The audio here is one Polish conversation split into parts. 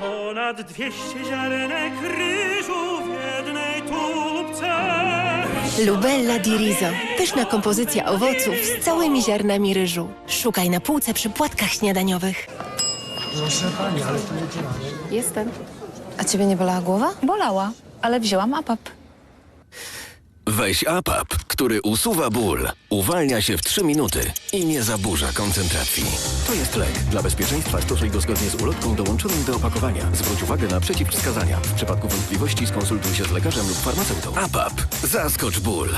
Ponad dwieście ziarenek ryżu w jednej tubce. Lubella di riso. Pyszna kompozycja owoców z całymi ziarnami ryżu. Szukaj na półce przy płatkach śniadaniowych. Proszę pani, ale to nie działa. Jestem. A ciebie nie bolała głowa? Bolała, ale wzięłam APAP. Weź APAP, który usuwa ból, uwalnia się w 3 minuty i nie zaburza koncentracji. To jest lek. Dla bezpieczeństwa stosuj go zgodnie z ulotką dołączoną do opakowania. Zwróć uwagę na przeciwwskazania. W przypadku wątpliwości skonsultuj się z lekarzem lub farmaceutą. APAP. Zaskocz ból.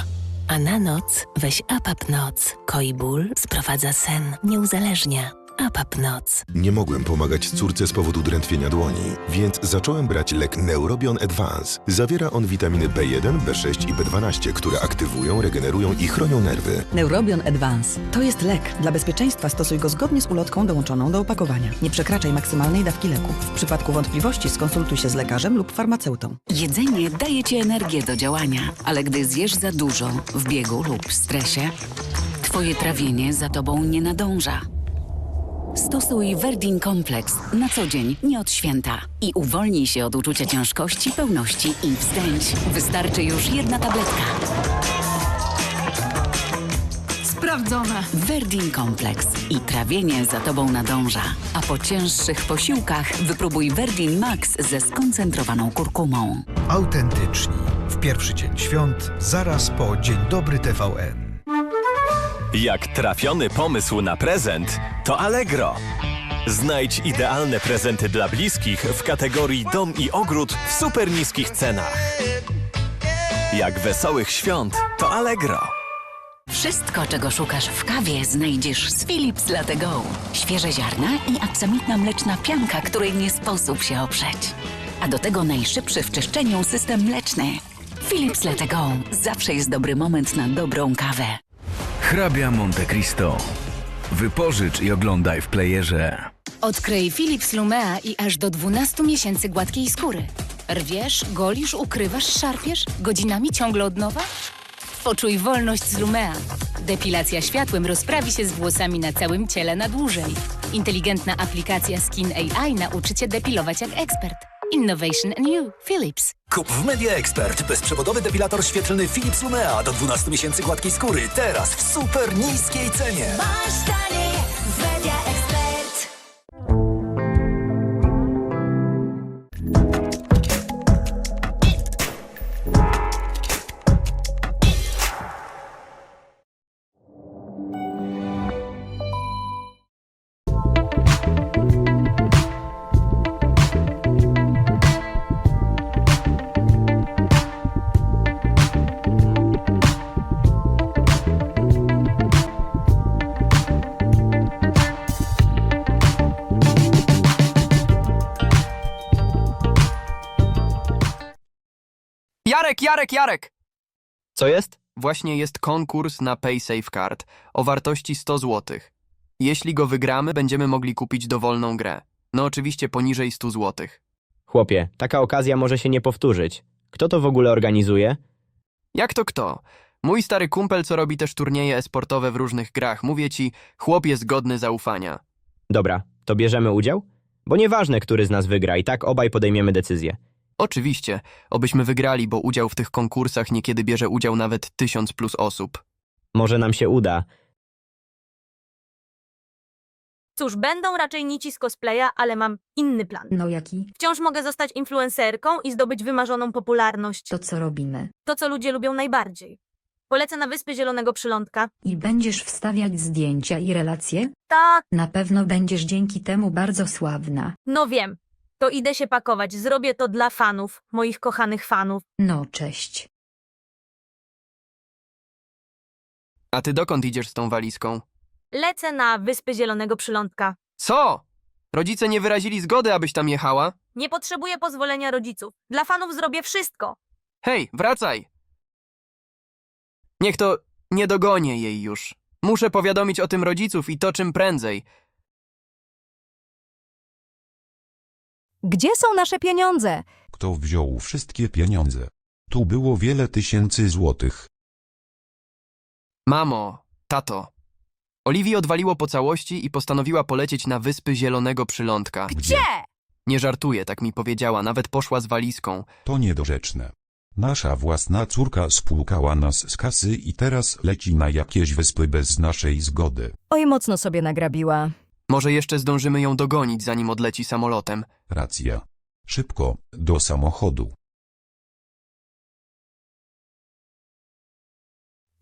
A na noc weź Apap Noc. Koi ból, sprowadza sen, nie uzależnia. Apap Noc. Nie mogłem pomagać córce z powodu drętwienia dłoni, więc zacząłem brać lek Neurobion Advance. Zawiera on witaminy B1, B6 i B12, które aktywują, regenerują i chronią nerwy. Neurobion Advance. To jest lek. Dla bezpieczeństwa stosuj go zgodnie z ulotką dołączoną do opakowania. Nie przekraczaj maksymalnej dawki leku. W przypadku wątpliwości skonsultuj się z lekarzem lub farmaceutą. Jedzenie daje ci energię do działania, ale gdy zjesz za dużo w biegu lub w stresie, twoje trawienie za tobą nie nadąża. Stosuj Verdin Complex na co dzień, nie od święta i uwolnij się od uczucia ciężkości, pełności i wzdęć. Wystarczy już jedna tabletka. Sprawdzone. Verdin Complex i trawienie za tobą nadąża. A po cięższych posiłkach wypróbuj Verdin Max ze skoncentrowaną kurkumą. Autentyczni. W pierwszy dzień świąt, zaraz po Dzień Dobry TVN. Jak trafiony pomysł na prezent, to Allegro. Znajdź idealne prezenty dla bliskich w kategorii dom i ogród w super niskich cenach. Jak wesołych świąt, to Allegro. Wszystko, czego szukasz w kawie, znajdziesz z Philips Latte Go. Świeże ziarna i aksamitna mleczna pianka, której nie sposób się oprzeć. A do tego najszybszy w czyszczeniu system mleczny. Philips Latte Go. Zawsze jest dobry moment na dobrą kawę. Hrabia Monte Cristo. Wypożycz i oglądaj w playerze. Odkryj Philips Lumea i aż do 12 miesięcy gładkiej skóry. Rwiesz, golisz, ukrywasz, szarpiesz? Godzinami ciągle od nowa? Poczuj wolność z Lumea. Depilacja światłem rozprawi się z włosami na całym ciele na dłużej. Inteligentna aplikacja Skin AI nauczy Cię depilować jak ekspert. Innovation and you. Philips. Kup w Media Expert bezprzewodowy depilator świetlny Philips Lumea do 12 miesięcy gładkiej skóry. Teraz w super niskiej cenie. Masz taniej Jarek, Jarek, Jarek! Co jest? Właśnie jest konkurs na PaySafe Card o wartości 100 zł. Jeśli go wygramy, będziemy mogli kupić dowolną grę. No oczywiście poniżej 100 zł. Chłopie, taka okazja może się nie powtórzyć. Kto to w ogóle organizuje? Jak to kto? Mój stary kumpel, co robi też turnieje esportowe w różnych grach. Mówię ci, chłop jest godny zaufania. Dobra, to bierzemy udział? Bo nieważne, który z nas wygra, i tak obaj podejmiemy decyzję. Oczywiście, obyśmy wygrali, bo udział w tych konkursach niekiedy bierze udział nawet tysiąc plus osób. Może nam się uda. Cóż, będą raczej nici z cosplaya, ale mam inny plan. No jaki? Wciąż mogę zostać influencerką i zdobyć wymarzoną popularność. To co robimy? To, co ludzie lubią najbardziej. Polecę na Wyspy Zielonego Przylądka. I będziesz wstawiać zdjęcia i relacje? Tak, Na pewno będziesz dzięki temu bardzo sławna. no wiem. To idę się pakować. Zrobię to dla fanów, moich kochanych fanów. No cześć. A ty dokąd idziesz z tą walizką? Lecę na Wyspy Zielonego Przylądka. Co? Rodzice nie wyrazili zgody, abyś tam jechała? Nie potrzebuję pozwolenia rodziców. Dla fanów zrobię wszystko. Hej, wracaj! Niech to nie dogonię jej już. Muszę powiadomić o tym rodziców i to czym prędzej. Gdzie są nasze pieniądze? Kto wziął wszystkie pieniądze? Tu było wiele tysięcy złotych. Mamo, tato, Oliwii odwaliło po całości i postanowiła polecieć na wyspy Zielonego Przylądka. Gdzie? Nie żartuję, tak mi powiedziała, nawet poszła z walizką. To niedorzeczne. Nasza własna córka spłukała nas z kasy i teraz leci na jakieś wyspy bez naszej zgody. Oj, mocno sobie nagrabiła. Może jeszcze zdążymy ją dogonić, zanim odleci samolotem. Racja. Szybko, do samochodu.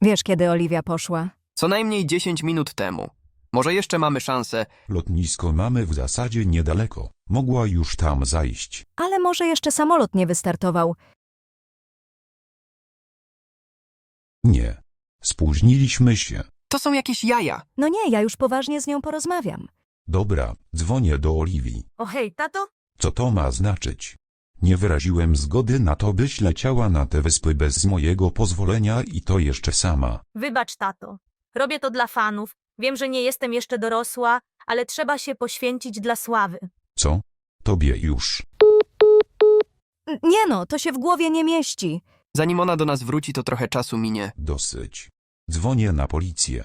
Wiesz, kiedy Oliwia poszła? Co najmniej 10 minut temu. Może jeszcze mamy szansę. Lotnisko mamy w zasadzie niedaleko. Mogła już tam zajść. Ale może jeszcze samolot nie wystartował. Nie. Spóźniliśmy się. To są jakieś jaja. No nie, ja już poważnie z nią porozmawiam. Dobra, dzwonię do Oliwii. O hej, tato? Co to ma znaczyć? Nie wyraziłem zgody na to, byś leciała na te wyspy bez mojego pozwolenia i to jeszcze sama. Wybacz, tato. Robię to dla fanów. Wiem, że nie jestem jeszcze dorosła, ale trzeba się poświęcić dla sławy. Co? Tobie już. N- Nie no, to się w głowie nie mieści. Zanim ona do nas wróci, to trochę czasu minie. Dosyć. Dzwonię na policję.